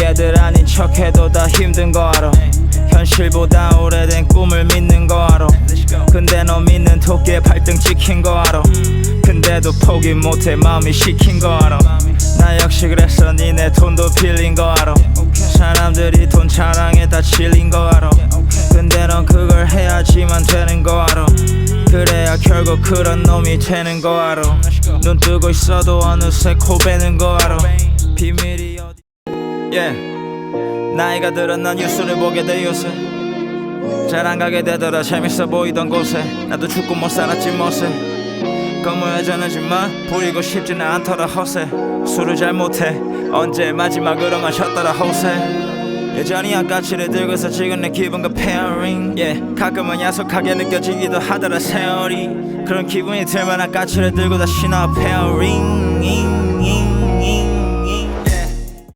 얘들 아닌 척해도 다 힘든 거 알아. 현실보다 오래된 꿈을 믿는 거 알아. 근데 너 믿는 토끼에 발등 찍힌 거 알아. 근데도 포기 못해 마음이 시킨 거 알아. 나 역시 그래서 니네 돈도 빌린 거 알아. 사람들이 돈 자랑에 다 질린 거 알아. 근데 넌 그걸 해야지만 되는 거 알아. 그래야 결국 그런 놈이 되는 거 알아. 눈 뜨고 있어도 어느새 코 베는 거 알아. 비밀이 yeah. 나이가 들어 난 뉴스를 보게 돼 요새. 잘 안 가게 되더라. 재밌어 보이던 곳에. 나도 죽고 못 살았지 못해. 건무해전하지만 부리고 싶지는 않더라 허세. 술을 잘 못해. 언제 마지막으로 마셨더라 호세. 여전히 아까치를 들고서 지금 내 기분과 페어링 yeah. 가끔은 야속하게 느껴지기도 하더라 세월이. 그런 기분이 들면 아까치를 들고 다시 나와 페어링